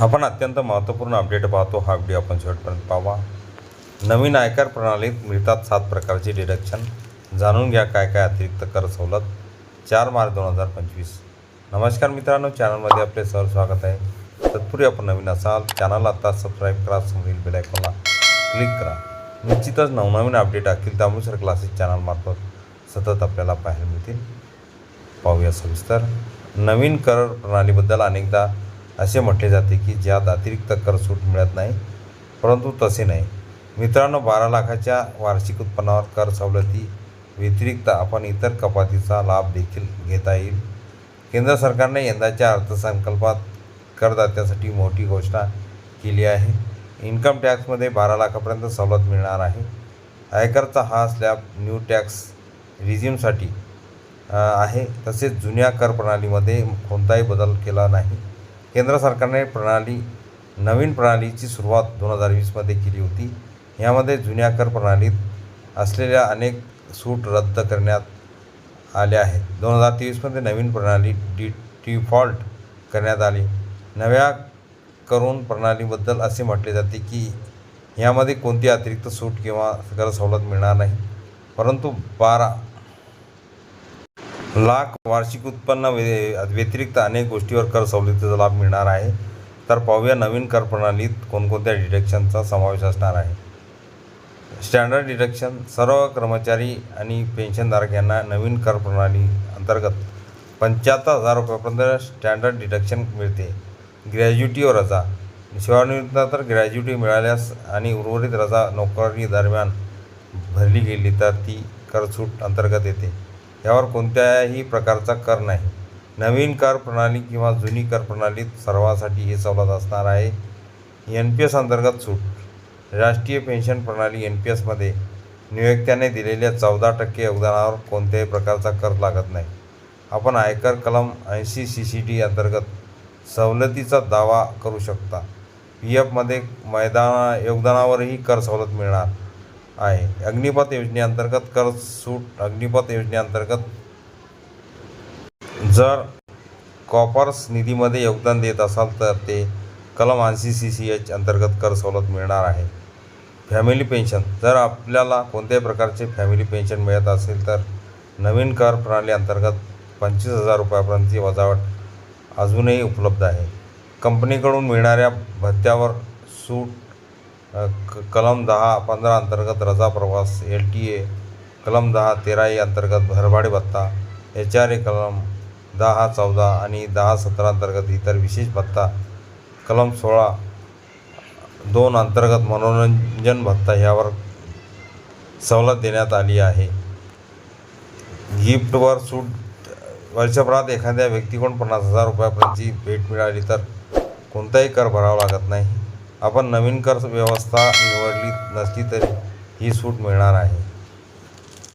आपण अत्यंत महत्त्वपूर्ण अपडेट पाहतो. हा व्हिडिओ आपण शेवटपर्यंत पाहावा. नवीन आयकर प्रणालीत मिळतात सात प्रकारची डिडक्शन जाणून घ्या काय काय अतिरिक्त कर सवलत. चार मार्च दोन हजार पंचवीस. नमस्कार मित्रांनो चॅनलमध्ये आपले सर स्वागत आहे. तत्पूर्वी आपण नवीन असाल चॅनल आता सबस्क्राईब करा समोरील बेलायकॉनला क्लिक करा. निश्चितच नवनवीन अपडेट अखिल तांबूसर क्लासेस चॅनलमार्फत सतत आपल्याला पाहायला मिळतील. पाहूया सविस्तर. नवीन कर प्रणालीबद्दल अनेकदा असे म्हटले जाते की ज्यात अतिरिक्त कर सूट मिळत नाही परंतु तसे नाही. मित्रांनो बारा लाखाच्या वार्षिक उत्पन्नावर कर सवलती व्यतिरिक्त आपण इतर कपातीचा लाभ देखील घेता येईल. केंद्र सरकारने यंदाच्या अर्थसंकल्पात करदात्यासाठी मोठी घोषणा केली आहे. इन्कम टॅक्समध्ये बारा लाखापर्यंत सवलत मिळणार आहे. आयकरचा हा स्लॅब न्यू टॅक्स रिझ्यूमसाठी आहे. तसेच जुन्या कर प्रणालीमध्ये कोणताही बदल केला नाही. केंद्र सरकारने प्रणाली नवीन प्रणालीची सुरुवात दोन हजार वीसमध्ये केली होती. यामध्ये जुन्या कर प्रणालीत असलेल्या अनेक सूट रद्द करण्यात आल्या आहेत. दोन हजार तेवीसमध्ये नवीन प्रणाली डी डिफॉल्ट करण्यात आली. नव्या करून प्रणालीबद्दल असे म्हटले जाते की यामध्ये कोणती अतिरिक्त सूट किंवा कर सवलत मिळणार नाही. परंतु बारा लाख वार्षिक उत्पन्न व्य व्यतिरिक्त अनेक गोष्टीवर कर सवलतीचा लाभ मिळणार आहे. तर पाहूया नवीन कर प्रणालीत कोणकोणत्या डिडक्शनचा समावेश असणार आहे. स्टँडर्ड डिडक्शन सर्व कर्मचारी आणि पेन्शनधारक यांना नवीन कर प्रणाली अंतर्गत पंच्याहत्तर हजार रुपयापर्यंत स्टँडर्ड डिडक्शन मिळते. ग्रॅज्युटी व रजा. सेवानिवृत्त तर ग्रॅज्युटी मिळाल्यास आणि उर्वरित रजा नोकरी दरम्यान भरली गेली तर ती करसूट अंतर्गत येते. यावर कोणत्याही प्रकारचा कर नाही. नवीन कर प्रणाली किंवा जुनी कर प्रणालीत सर्वांसाठी ही सवलत असणार आहे. एन पी एस अंतर्गत सूट. राष्ट्रीय पेन्शन प्रणाली एन पी एसमध्ये नियोक्त्याने दिलेल्या चौदा टक्के योगदानावर कोणत्याही प्रकारचा कर लागत नाही. आपण आयकर कलम ऐंशी सी सी टी अंतर्गत सवलतीचा दावा करू शकता. पी एफमध्ये मैदाना योगदानावरही कर सवलत मिळणार. आहे. अग्निपथ योजनेअंतर्गत कर सूट अग्निपथ योजनेअंतर्गत जर कॉपर्स निधीमध्ये योगदान देत असाल तर ते कलम ऐंशी सी सी एच अंतर्गत कर सवलत मिळणार आहे. फॅमिली पेन्शन जर आपल्याला कोणत्याही प्रकारचे फॅमिली पेन्शन मिळत असेल तर नवीन कर प्रणाली अंतर्गत पंचवीस हजार रुपयापर्यंतची वजावट अजूनही उपलब्ध आहे. कंपनीकडून मिळणाऱ्या भत्त्यावर सूट क कलम दहा पंधरा अंतर्गत रजा प्रवास एल टी ए कलम दहा तेरा ए अंतर्गत भरभाडे भत्ता एच आर ए कलम दहा चौदा आणि दहा सतरा अंतर्गत इतर विशेष भत्ता कलम सोळा दोन अंतर्गत मनोरंजन भत्ता ह्यावर सवलत देण्यात आली आहे. गिफ्टवर सूट वर्षभरात एखाद्या व्यक्तीकडून पन्नास हजार रुपयापर्यंतची भेट मिळाली तर कोणताही कर भरावा लागत नाही. आपण नवीन कर व्यवस्था निवडली नसली तरी ही सूट मिळणार आहे.